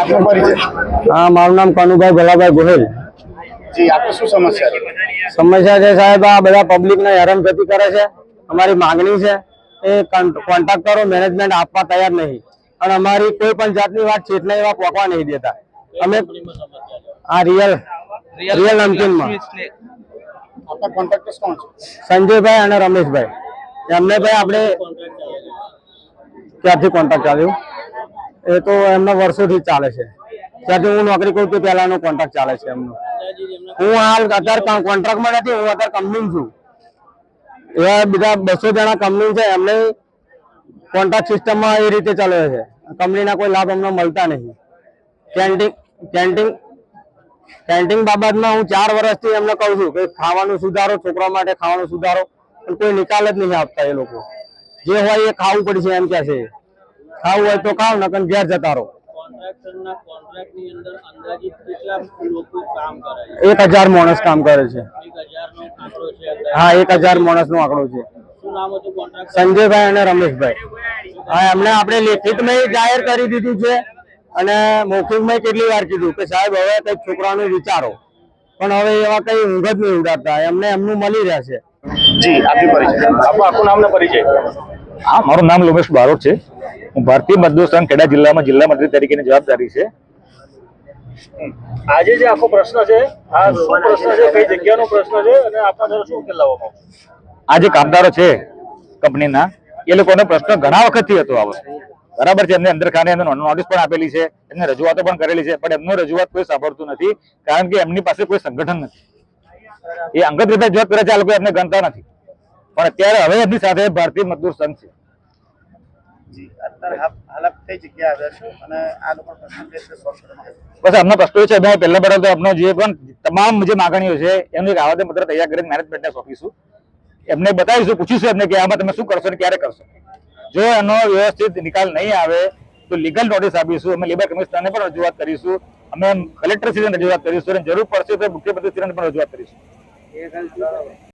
આપનો પરિચય? હા મારું નામ કનુભાઈ ભલાભાઈ ગોહિલ. જી આપને શું સમસ્યા છે? સમસ્યા છે સાહેબ આ બધા પબ્લિકને હેરાનગતિ કરે છે. અમારી માંગણી છે એ કોન્ટ્રાક્ટરો મેનેજમેન્ટ આપવા તૈયાર નહીં. અને અમારી કોઈ પણ જાતની વાત ચેતના એવા પોકવા નહીં દેતા. અમે આ રિયલ રિયલ નમકીનમાં સંજયભાઈ અને રમેશભાઈ. એમને ભાઈ આપણે ક્યાંથી કોન્ટ્રાક્ટ ચાલ્યું? એ તો એમના વર્ષોથી ચાલે છે. ત્યાંથી હું નોકરી કરું તે પહેલાનો કોન્ટ્રાક્ટ ચાલે છે એમનો. હું હાલ અત્યારે કોન્ટ્રાક્ટમાં નથી, હું અત્યારે કંપની છું. એવા બીજા બસો જણા કંપની છે, એમને કોન્ટ્રાક્ટ સિસ્ટમમાં એ રીતે ચાલે છે. કંપનીના કોઈ લાભ અમને મળતા નહીં. કેન્ટીન કેન્ટીન કેન્ટીન બાબતમાં હું ચાર વર્ષથી એમને કહું છું કે ખાવાનું સુધારો, છોકરા માટે ખાવાનું સુધારો, પણ કોઈ નિકાલ જ નહીં આપતા એ લોકો. જે હોય એ ખાવું પડશે એમ કહે છે. ખાવું હોય તો ખાવ નકર ઘેર જતા રહો. કોન્ટ્રાક્ટરના કોન્ટ્રાક્ટની અંદર અંદાજિત કેટલા લોકો કામ કરે છે? એક હજાર માણસ કામ કરે છે. હા એક હજાર માણસ નો આંકડો છે. શું નામ હતું કોન્ટ્રાક્ટ સંજયભાઈ અને રમેશભાઈ. હા એમને આપણે લેખિતમાં જાહેર કરી દીધું છે અને મૌખિકમાં કેટલી વાર કીધું કે સાહેબ હવે કઈ છોકરાનું વિચારો. પણ હવે એવા કઈ ઊંઘ જ નહીં ઉડાડતા. એમને એમનું મળી રહેશે જી આપની પરિચય. આપનું નામ ને પરિચય. હા મારું નામ લોમેશ બારોટ છે. હું ભારતીય મજદૂર સંઘ ખેડા જિલ્લામાં જિલ્લા મંત્રી તરીકેની જવાબદારી છે. આજે જે આખો પ્રશ્ન છે આ શું પ્રશ્ન છે કઈ જગ્યાનો પ્રશ્ન છે અને આપણા દ્વારા શું ઉકેલ લાવવામાં આ જે કામદારો છે કંપનીના એ લોકોનો પ્રશ્ન ઘણા વખતથી હતો આવો બરાબર છે એમને અંદર ખાને એમને નોટિસ પણ આપેલી છે એમને રજૂઆતો પણ કરેલી છે પણ એમનો રજૂઆત કોઈ સાંભળતું નથી કારણ કે એમની પાસે કોઈ સંગઠન નથી. એ અંગત રીતે રજૂઆત કરે છે આ લોકો એમને ગણતા નથી. પણ અત્યારે હવે એમની સાથે ભારતીય મજદૂર સંઘ છે. બસ અમને પ્રશ્નો છે અમે પહેલા બરાબર તો જે પણ તમામ જે માગણીઓ છે એનું એક આવેદન પત્ર તૈયાર કરીને મેનેજમેન્ટને સોંપીશું. એમને બતાવીશું પૂછીશું એમને કે આમાં તમે શું કરશો અને ક્યારે કરશો. જો એનો વ્યવસ્થિત નિકાલ નહીં આવે તો લીગલ નોટિસ આપીશું અમે લેબર કમિશનરને પણ રજૂઆત કરીશું અમે કલેક્ટર રજૂઆત કરીશું અને જરૂર પડશે તો મુખ્યમંત્રીશ્રીને પણ રજૂઆત કરીશું.